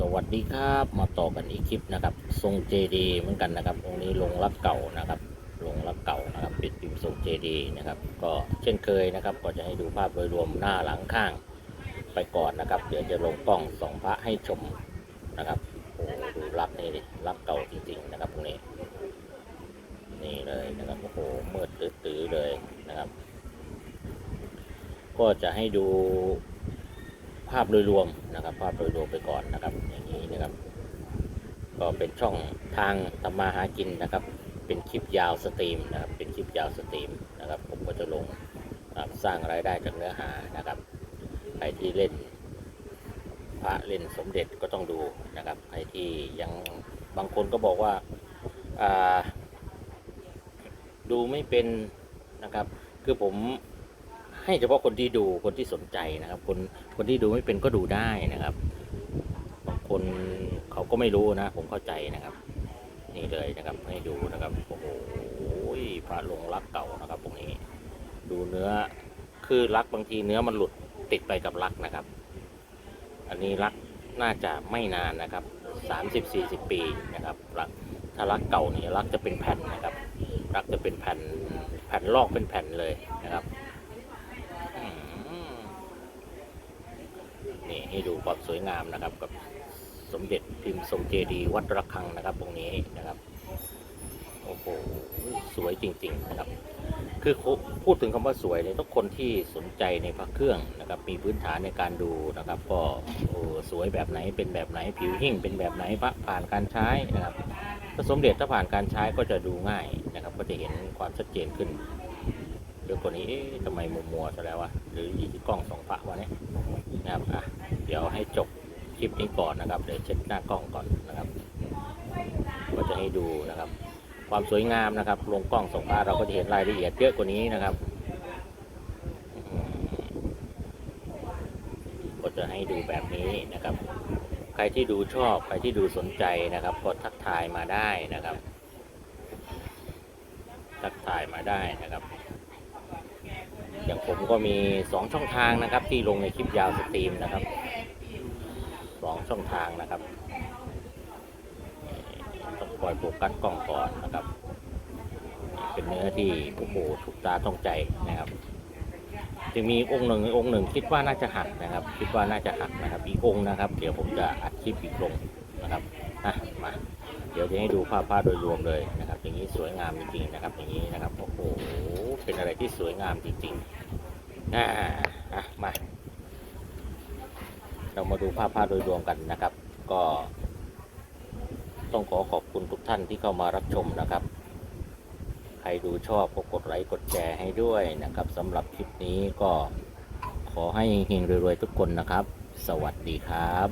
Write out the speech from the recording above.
สวัสดีครับมาต่อกันอีกคลิปนะครับทรงเจดีเหมือนกันนะครับองค์นี้ลงรักเก่านะครับลงรักเก่านะครับปิดพิมพ์ทรงเจดีนะครับ ก็เช่นเคยนะครับ ก็จะให้ดูภาพโดยรวมหน้าหลังข้างไปก่อนนะครับ เดี๋ยวจะลงกล้องสองพระให้ชมนะครับโอ้โหดูรักนี่ดิรักเก่าจริงๆนะครับตรงนี้ นี่เลยนะครับโอ้โหมืดตื้อเลยนะครับ ก็จะให้ดูภาพโดยรวมนะครับ ภาพโดยรวมไปก่อนนะครับ อย่างนี้นะครับ ก็ เป็นช่องทางทำมาหากินนะครับ เป็นคลิปยาวสตรีมนะครับ เป็นคลิปยาวสตรีมนะครับ ผมก็จะลงสร้างรายได้จากเนื้อหานะครับ ใครที่เล่นพระเล่นสมเด็จก็ต้องดูนะครับ ใครที่ยังบางคนก็บอกว่าาดูไม่เป็นนะครับ คือผมให้เฉพาะคนที่ดูคนที่สนใจนะครับ คนคนที่ดูไม่เป็นก็ดูได้นะครับ บางคน เขาก็ไม่รู้นะ ผมเข้าใจนะครับ นี่เลยนะครับให้ดูนะครับโอ้โหพระลงรักเก่านะครับตรงนี้ ดูเนื้อคือรักบางทีเนื้อมันหลุดติดไปกับรักนะครับ อันนี้รักน่าจะไม่นานนะครับสามสิบสี่สิบปีนะครับรักถ้ารักเก่านี่รักจะเป็นแผ่นนะครับรักจะเป็นแผ่นแผ่นลอกเป็นแผ่นเลยนะครับนี่ให้ดูความสวยงามนะครับกับ สมเด็จพิมพ์ทรงเจดีวัดระฆังนะครับตรงนี้นะครับโอ้โหสวยจริง ๆ นะครับ คือพูดถึงคำว่าสวยเนี่ยทุกคนที่สนใจในพระเครื่องนะครับ มีพื้นฐานในการดูนะครับ ก็โอ้สวยแบบไหนเป็นแบบไหนผิวหิ่งเป็นแบบไหนพระผ่านการใช้นะครับถ้าสมเด็จถ้าผ่านการใช้ก็จะดูง่ายนะครับ ก็จะเห็นความชัดเจนขึ้นเดี๋ยวคนนี้ทำไมมัวมัวๆซะแล้ววะหรืออยู่ที่กล้องสองพระวะเนี่ยนะครับอะเดี๋ยวให้จบ คลิปนี้ก่อนนะครับ เดี๋ยวเช็ดหน้ากล้องก่อนนะครับ ก็จะให้ดูนะครับ ความสวยงามนะครับ ลงกล้องสองพระเราก็จะเห็นรายละเอียดเยอะกว่านี้นะครับ ก็จะให้ดูแบบนี้นะครับ ใครที่ดูชอบใครที่ดูสนใจนะครับก็ทักทายมาได้นะครับ ทักทายมาได้นะครับอย่างผมก็มี 2 ช่องทางนะครับ ที่ลงในคลิปยาวสตรีมนะครับ 2ช่องทางนะครับต้องปล่อยโฟกัสกล้องก่อนนะครับ เป็นเนื้อที่โอ้โหถูกตาต้องใจนะครับจะมีองค์หนึ่งองค์หนึ่งคิดว่าน่าจะหักนะครับ คิดว่าน่าจะหักนะครับ อีกองค์นะครับ เดี๋ยวผมจะอัดคลิปอีกลงนะครับอะมาเดี๋ยวจะให้ดูภาพภาพโดยรวมเลยนะครับ อย่างนี้สวยงามจริงๆนะครับ อย่างนี้นะครับโอ้โหเป็นอะไรที่สวยงามจริงๆอ่าอะมา เรามาดูภาพภาพโดยรวมกันนะครับ ก็ ต้องขอขอบคุณทุกท่านที่เข้ามารับชมนะครับ ใครดูชอบก็กดไลค์กดแชร์ให้ด้วยนะครับสำหรับคลิปนี้ก็ขอให้เฮงรวยๆทุกคนนะครับ สวัสดีครับ